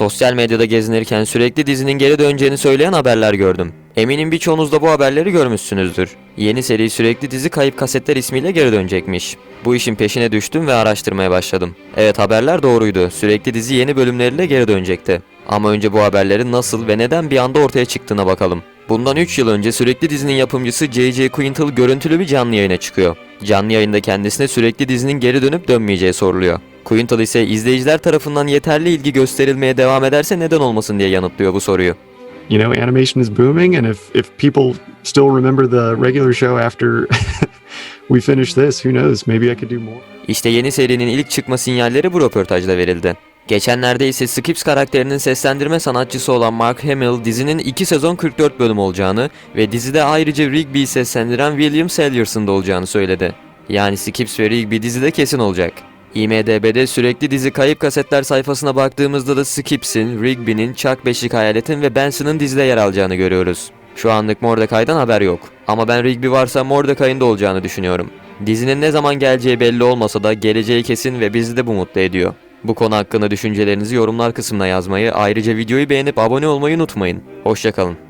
Sosyal medyada gezinirken sürekli dizinin geri döneceğini söyleyen haberler gördüm. Eminim birçoğunuz da bu haberleri görmüşsünüzdür. Yeni seri sürekli dizi Kayıp Kasetler ismiyle geri dönecekmiş. Bu işin peşine düştüm ve araştırmaya başladım. Evet haberler doğruydu. Sürekli dizi yeni bölümleriyle geri dönecekti. Ama önce bu haberlerin nasıl ve neden bir anda ortaya çıktığına bakalım. Bundan 3 yıl önce sürekli dizinin yapımcısı J.J. Quintal görüntülü bir canlı yayına çıkıyor. Canlı yayında kendisine sürekli dizinin geri dönüp dönmeyeceği soruluyor. Quintal ise izleyiciler tarafından yeterli ilgi gösterilmeye devam ederse neden olmasın diye yanıtlıyor bu soruyu. you know animation is booming and if if people still remember the regular show after we finish this who knows maybe i could do more İşte yeni serinin ilk çıkma sinyalleri bu röportajda verildi. Geçenlerde ise Skips karakterinin seslendirme sanatçısı olan Mark Hamill dizinin 2 sezon 44 bölüm olacağını ve dizide ayrıca Rigby'yi seslendiren William Selyers'ın da olacağını söyledi. Yani Skips ve Rigby dizide kesin olacak. IMDB'de sürekli dizi kayıp kasetler sayfasına baktığımızda da Skips'in, Rigby'nin, Chuck Beşik Hayalet'in ve Benson'ın dizide yer alacağını görüyoruz. Şu anlık Mordecai'den haber yok. Ama ben Rigby varsa Mordecai'nin de olacağını düşünüyorum. Dizinin ne zaman geleceği belli olmasa da geleceği kesin ve bizi de bu mutlu ediyor. Bu konu hakkında düşüncelerinizi yorumlar kısmına yazmayı, ayrıca videoyu beğenip abone olmayı unutmayın. Hoşçakalın.